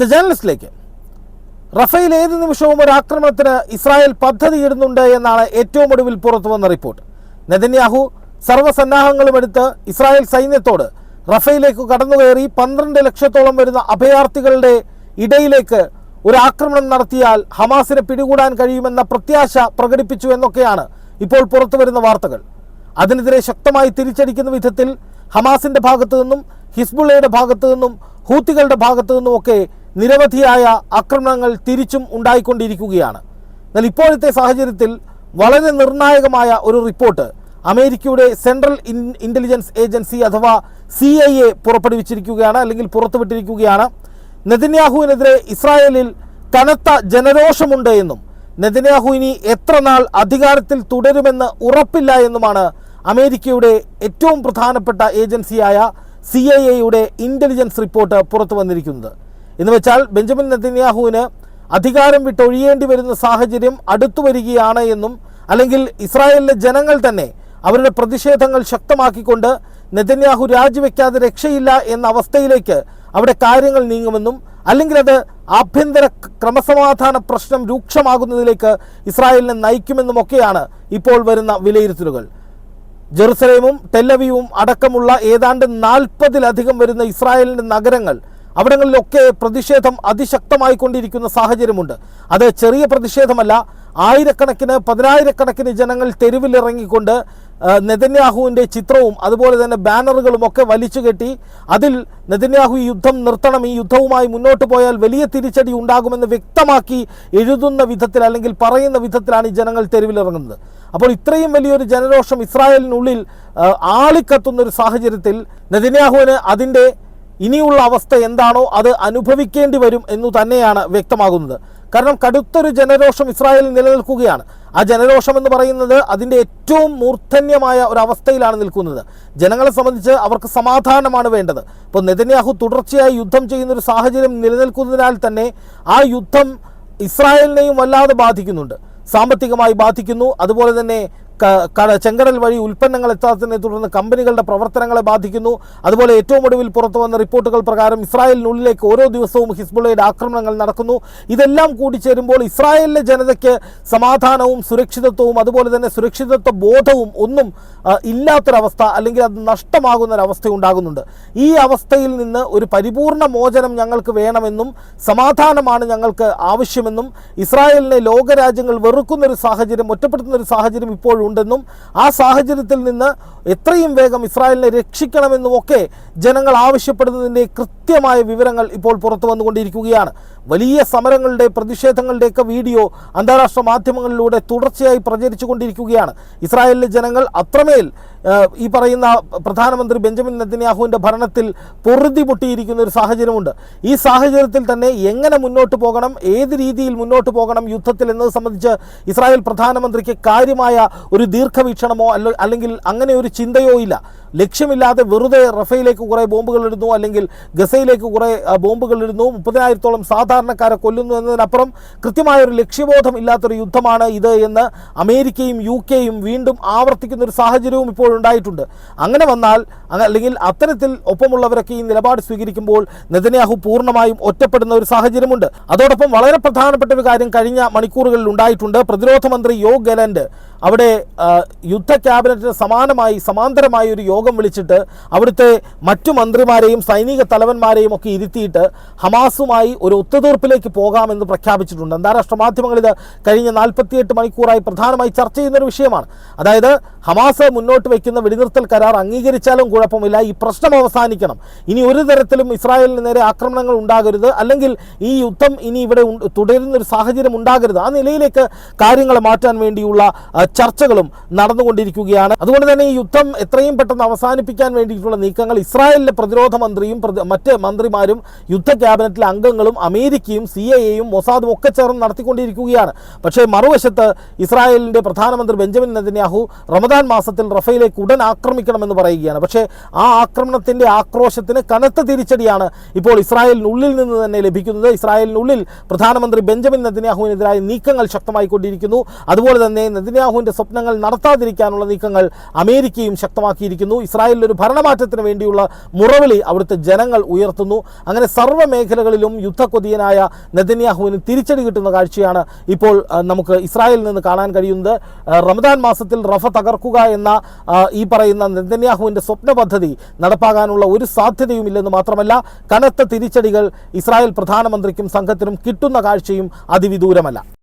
The ജേർണലിസ്റ്റിലേക്ക് Rafale ഏത് നിമിഷവും ഒരു ആക്രമണത്തിന് ഇസ്രായേൽ പദ്ധതിയിടുന്നുണ്ട് എന്നാണ് ഏറ്റവും ഒടുവിൽ പുറത്തു വന്ന റിപ്പോർട്ട്. നെതന്യാഹു സർവസന്നാഹങ്ങളും എടുത്ത് ഇസ്രായേൽ സൈന്യത്തോട് റഫയിലേക്ക് കടന്നുകയറി പന്ത്രണ്ട് ലക്ഷത്തോളം വരുന്ന അഭയാർത്ഥികളുടെ ഇടയിലേക്ക് ഒരു ആക്രമണം നടത്തിയാൽ ഹമാസിനെ പിടികൂടാൻ കഴിയുമെന്ന പ്രത്യാശ പ്രകടിപ്പിച്ചു എന്നൊക്കെയാണ് ഇപ്പോൾ പുറത്തു വരുന്ന വാർത്തകൾ. അതിനെതിരെ ശക്തമായി തിരിച്ചടിക്കുന്ന വിധത്തിൽ ഹമാസിന്റെ ഭാഗത്തു നിന്നും ഹിസ്ബുള്ളയുടെ ഭാഗത്തു നിന്നും ഹൂത്തികളുടെ ഭാഗത്തു നിന്നുമൊക്കെ നിരവധിയായ ആക്രമണങ്ങൾ തിരിച്ചും ഉണ്ടായിക്കൊണ്ടിരിക്കുകയാണ്. എന്നാൽ ഇപ്പോഴത്തെ സാഹചര്യത്തിൽ വളരെ നിർണായകമായ ഒരു റിപ്പോർട്ട് അമേരിക്കയുടെ സെൻട്രൽ ഇന്റലിജൻസ് ഏജൻസി അഥവാ സി ഐ എ പുറപ്പെടുവിച്ചിരിക്കുകയാണ് അല്ലെങ്കിൽ പുറത്തുവിട്ടിരിക്കുകയാണ്. നെതിന്യാഹുവിനെതിരെ ഇസ്രായേലിൽ കനത്ത ജനരോഷമുണ്ട് എന്നും നെതിന്യാഹു ഇനി എത്ര നാൾ അധികാരത്തിൽ തുടരുമെന്ന് ഉറപ്പില്ല എന്നുമാണ് അമേരിക്കയുടെ ഏറ്റവും പ്രധാനപ്പെട്ട ഏജൻസിയായ സി ഐ എയുടെ ഇന്റലിജൻസ് റിപ്പോർട്ട് പുറത്തു വന്നിരിക്കുന്നത്. എന്ന് വെച്ചാൽ ബെഞ്ചമിൻ നെതന്യാഹുവിന് അധികാരം വിട്ടൊഴിയേണ്ടി വരുന്ന സാഹചര്യം അടുത്തു വരികയാണ് എന്നും അല്ലെങ്കിൽ ഇസ്രായേലിലെ ജനങ്ങൾ തന്നെ അവരുടെ പ്രതിഷേധങ്ങൾ ശക്തമാക്കിക്കൊണ്ട് നെതന്യാഹു രാജിവെക്കാതെ രക്ഷയില്ല എന്ന അവസ്ഥയിലേക്ക് അവിടെ കാര്യങ്ങൾ നീങ്ങുമെന്നും അല്ലെങ്കിൽ അത് ആഭ്യന്തര ക്രമസമാധാന പ്രശ്നം രൂക്ഷമാകുന്നതിലേക്ക് ഇസ്രായേലിനെ നയിക്കുമെന്നുമൊക്കെയാണ് ഇപ്പോൾ വരുന്ന വിലയിരുത്തലുകൾ. ജെറുസലേമും ടെല്ലവിയും അടക്കമുള്ള ഏതാണ്ട് നാൽപ്പതിലധികം വരുന്ന ഇസ്രായേലിന്റെ നഗരങ്ങൾ അവിടങ്ങളിലൊക്കെ പ്രതിഷേധം അതിശക്തമായി അതിശക്തമായിക്കൊണ്ടിരിക്കുന്ന സാഹചര്യമുണ്ട്. അത് ചെറിയ പ്രതിഷേധമല്ല ആയിരക്കണക്കിന് പതിനായിരക്കണക്കിന് ജനങ്ങൾ തെരുവിലിറങ്ങിക്കൊണ്ട് നെതന്യാഹുവിന്റെ ചിത്രവും അതുപോലെ തന്നെ ബാനറുകളും ഒക്കെ വലിച്ചു കെട്ടി അതിൽ നെതന്യാഹു യുദ്ധം നിർത്തണം ഈ യുദ്ധവുമായി മുന്നോട്ട് പോയാൽ വലിയ തിരിച്ചടി ഉണ്ടാകുമെന്ന് വ്യക്തമാക്കി എഴുതുന്ന വിധത്തിൽ അല്ലെങ്കിൽ പറയുന്ന വിധത്തിലാണ് ഈ ജനങ്ങൾ തെരുവിലിറങ്ങുന്നത്. അപ്പോൾ ഇത്രയും വലിയൊരു ജനരോഷം ഇസ്രായേലിനുള്ളിൽ ആളിക്കത്തുന്ന ഒരു സാഹചര്യത്തിൽ നെതന്യാഹുവിന് അതിന്റെ ഇനിയുള്ള അവസ്ഥ എന്താണോ അത് അനുഭവിക്കേണ്ടി വരും എന്നു തന്നെയാണ് വ്യക്തമാകുന്നത്. കാരണം കടുത്തൊരു ജനരോഷം ഇസ്രായേലിൽ നിലനിൽക്കുകയാണ്. ആ ജനരോഷം എന്ന് പറയുന്നത് അതിന്റെ ഏറ്റവും മൂർധന്യമായ ഒരു അവസ്ഥയിലാണ് നിൽക്കുന്നത്. ജനങ്ങളെ സംബന്ധിച്ച് അവർക്ക് സമാധാനമാണ് വേണ്ടത്. ഇപ്പോൾ നെതന്യാഹു തുടർച്ചയായി യുദ്ധം ചെയ്യുന്ന ഒരു സാഹചര്യം നിലനിൽക്കുന്നതിനാൽ തന്നെ ആ യുദ്ധം ഇസ്രായേലിനെയും വല്ലാതെ ബാധിക്കുന്നുണ്ട്. സാമ്പത്തികമായി ബാധിക്കുന്നു. അതുപോലെ തന്നെ ചെങ്കടൽ വഴി ഉൽപ്പന്നങ്ങൾ എത്താത്തതിനെ തുടർന്ന് കമ്പനികളുടെ പ്രവർത്തനങ്ങളെ ബാധിക്കുന്നു. അതുപോലെ ഏറ്റവും ഒടുവിൽ പുറത്തു വന്ന റിപ്പോർട്ടുകൾ പ്രകാരം ഇസ്രായേലിനുള്ളിലേക്ക് ഓരോ ദിവസവും ഹിസ്ബുള്ളയുടെ ആക്രമണങ്ങൾ നടക്കുന്നു. ഇതെല്ലാം കൂടിച്ചേരുമ്പോൾ ഇസ്രായേലിലെ ജനതയ്ക്ക് സമാധാനവും സുരക്ഷിതത്വവും അതുപോലെ തന്നെ സുരക്ഷിതത്വ ബോധവും ഒന്നും ഇല്ലാത്തൊരവസ്ഥ അല്ലെങ്കിൽ അത് നഷ്ടമാകുന്ന ഒരവസ്ഥ ഉണ്ടാകുന്നുണ്ട് ഈ അവസ്ഥയിൽ നിന്ന് ഒരു പരിപൂർണ മോചനം ഞങ്ങൾക്ക് വേണമെന്നും സമാധാനമാണ് ഞങ്ങൾക്ക് ആവശ്യമെന്നും ഇസ്രായേലിനെ ലോകരാജ്യങ്ങൾ വെറുക്കുന്ന ഒരു സാഹചര്യം ഒറ്റപ്പെടുത്തുന്ന ഒരു സാഹചര്യം ഇപ്പോഴുണ്ടെന്നും ആ സാഹചര്യത്തിൽ നിന്ന് എത്രയും വേഗം ഇസ്രായേലിനെ രക്ഷിക്കണമെന്നും ഒക്കെ ജനങ്ങൾ ആവശ്യപ്പെടുന്നതിന്റെ കൃത്യമായ വിവരങ്ങൾ ഇപ്പോൾ പുറത്തു വന്നുകൊണ്ടിരിക്കുകയാണ്. വലിയ സമരങ്ങളുടെ പ്രതിഷേധങ്ങളുടെയൊക്കെ വീഡിയോ അന്താരാഷ്ട്ര മാധ്യമങ്ങളിലൂടെ തുടർച്ചയായി പ്രചരിച്ചു കൊണ്ടിരിക്കുകയാണ് ഇസ്രായേലിലെ ജനങ്ങൾ അത്രമേൽ ഈ പറയുന്ന പ്രധാനമന്ത്രി ബെഞ്ചമിൻ നെതിന്യാഹുവിന്റെ ഭരണത്തിൽ പൊറുതി പൊട്ടിയിരിക്കുന്ന ഒരു സാഹചര്യമുണ്ട്. ഈ സാഹചര്യത്തിൽ തന്നെ എങ്ങനെ മുന്നോട്ട് പോകണം ഏത് രീതിയിൽ മുന്നോട്ട് പോകണം യുദ്ധത്തിൽ എന്നത് സംബന്ധിച്ച് ഇസ്രായേൽ പ്രധാനമന്ത്രിക്ക് കാര്യമായ ഒരു ദീർഘവീക്ഷണമോ അല്ല അല്ലെങ്കിൽ അങ്ങനെ ഒരു ചിന്തയോ ഇല്ല. ലക്ഷ്യമില്ലാതെ വെറുതെ റഫയിലേക്ക് കുറേ ബോംബുകൾ ഇടുന്നു അല്ലെങ്കിൽ ഗസയിലേക്ക് കുറേ ബോംബുകൾ ഇടുന്നു മുപ്പതിനായിരത്തോളം സാധാരണക്കാരെ കൊല്ലുന്നു എന്നതിനപ്പുറം കൃത്യമായ ഒരു ലക്ഷ്യബോധം ഇല്ലാത്തൊരു യുദ്ധമാണ് ഇത് എന്ന് അമേരിക്കയും യു കെയും വീണ്ടും ആവർത്തിക്കുന്ന ഒരു സാഹചര്യവും ഇപ്പോൾ ഉണ്ടായിട്ടുണ്ട് അങ്ങനെ വന്നാൽ അല്ലെങ്കിൽ അത്തരത്തിൽ ഒപ്പമുള്ളവരൊക്കെ ഈ നിലപാട് സ്വീകരിക്കുമ്പോൾ നെതന്യാഹു പൂർണമായും ഒറ്റപ്പെടുന്ന ഒരു സാഹചര്യമുണ്ട്. അതോടൊപ്പം വളരെ പ്രധാനപ്പെട്ട ഒരു കാര്യം കഴിഞ്ഞ മണിക്കൂറുകളിൽ ഉണ്ടായിട്ടുണ്ട്. പ്രതിരോധ മന്ത്രി യോ ഗലൻഡ് അവിടെ യുദ്ധ ക്യാബിനറ്റിന് സമാനമായി സമാന്തരമായി ഒരു യോഗം വിളിച്ചിട്ട് അവിടുത്തെ മറ്റു മന്ത്രിമാരെയും സൈനിക തലവന്മാരെയും ഒക്കെ ഇരുത്തിയിട്ട് ഹമാസുമായി ഒരു ഒത്തുതീർപ്പിലേക്ക് പോകാമെന്ന് പ്രഖ്യാപിച്ചിട്ടുണ്ട്. അന്താരാഷ്ട്ര മാധ്യമങ്ങൾ കഴിഞ്ഞ നാൽപ്പത്തിയെട്ട് മണിക്കൂറായി പ്രധാനമായി ചർച്ച ചെയ്യുന്ന ഒരു വിഷയമാണ്. അതായത് ഹമാസ് മുന്നോട്ട് വയ്ക്കുന്ന വെടിനിർത്തൽ കരാർ അംഗീകരിച്ചാലും കുഴപ്പമില്ല. ഈ പ്രശ്നം അവസാനിക്കണം. ഇനി ഒരു തരത്തിലും ഇസ്രായേലിന് നേരെ ആക്രമണങ്ങൾ ഉണ്ടാകരുത്. അല്ലെങ്കിൽ ഈ യുദ്ധം ഇനി ഇവിടെ തുടരുന്ന ഒരു സാഹചര്യം ഉണ്ടാകരുത്. ആ നിലയിലേക്ക് കാര്യങ്ങൾ മാറ്റാൻ വേണ്ടിയുള്ള ചർച്ചകളും നടന്നുകൊണ്ടിരിക്കുകയാണ്. അതുകൊണ്ട് തന്നെ ഈ യുദ്ധം എത്രയും പെട്ടെന്ന് അവസാനിപ്പിക്കാൻ വേണ്ടിയിട്ടുള്ള നീക്കങ്ങൾ ഇസ്രായേലിലെ പ്രതിരോധ മന്ത്രിയും മറ്റ് മന്ത്രിമാരും യുദ്ധ ക്യാബിനറ്റിലെ അംഗങ്ങളും അമേരിക്കയും സി എ എയും മൊസാദും ഒക്കെ ചേർന്ന് നടത്തിക്കൊണ്ടിരിക്കുകയാണ്. പക്ഷേ മറുവശത്ത് ഇസ്രായേലിന്റെ പ്രധാനമന്ത്രി ബെഞ്ചമിൻ നെതന്യാഹു റമദാൻ റമദാൻ മാസത്തിൽ റഫയിലേക്ക് ഉടൻ ആക്രമിക്കണമെന്ന് പറയുകയാണ്. പക്ഷേ ആ ആക്രമണത്തിന്റെ ആക്രോശത്തിന് കനത്ത തിരിച്ചടിയാണ് ഇപ്പോൾ ഇസ്രായേലിനുള്ളിൽ നിന്ന് തന്നെ ലഭിക്കുന്നത്. ഇസ്രായേലിനുള്ളിൽ പ്രധാനമന്ത്രി ബെഞ്ചമിൻ നദിനാഹുവിനെതിരായ നീക്കങ്ങൾ ശക്തമായിക്കൊണ്ടിരിക്കുന്നു അതുപോലെ തന്നെ നദിനാഹുവിന്റെ സ്വപ്നങ്ങൾ നടത്താതിരിക്കാനുള്ള നീക്കങ്ങൾ അമേരിക്കയും ശക്തമാക്കിയിരിക്കുന്നു. ഇസ്രായേലിൽ ഒരു ഭരണമാറ്റത്തിന് വേണ്ടിയുള്ള മുറവിളി അവിടുത്തെ ജനങ്ങൾ ഉയർത്തുന്നു. അങ്ങനെ സർവ മേഖലകളിലും യുദ്ധക്കൊതിയനായ നെതന്യാഹുവിന് തിരിച്ചടി കിട്ടുന്ന കാഴ്ചയാണ് ഇപ്പോൾ നമുക്ക് ഇസ്രായേലിൽ നിന്ന് കാണാൻ കഴിയുന്നത്. റമദാൻ മാസത്തിൽ റഫ തകർക്കുക എന്ന ഈ പറയുന്ന നെതന്യാഹുവിന്റെ സ്വപ്ന പദ്ധതി നടപ്പാകാനുള്ള ഒരു സാധ്യതയുമില്ലെന്ന് മാത്രമല്ല കനത്ത തിരിച്ചടികൾ ഇസ്രായേൽ പ്രധാനമന്ത്രിക്കും സംഘത്തിനും കിട്ടുന്ന കാഴ്ചയും അതിവിദൂരമല്ല.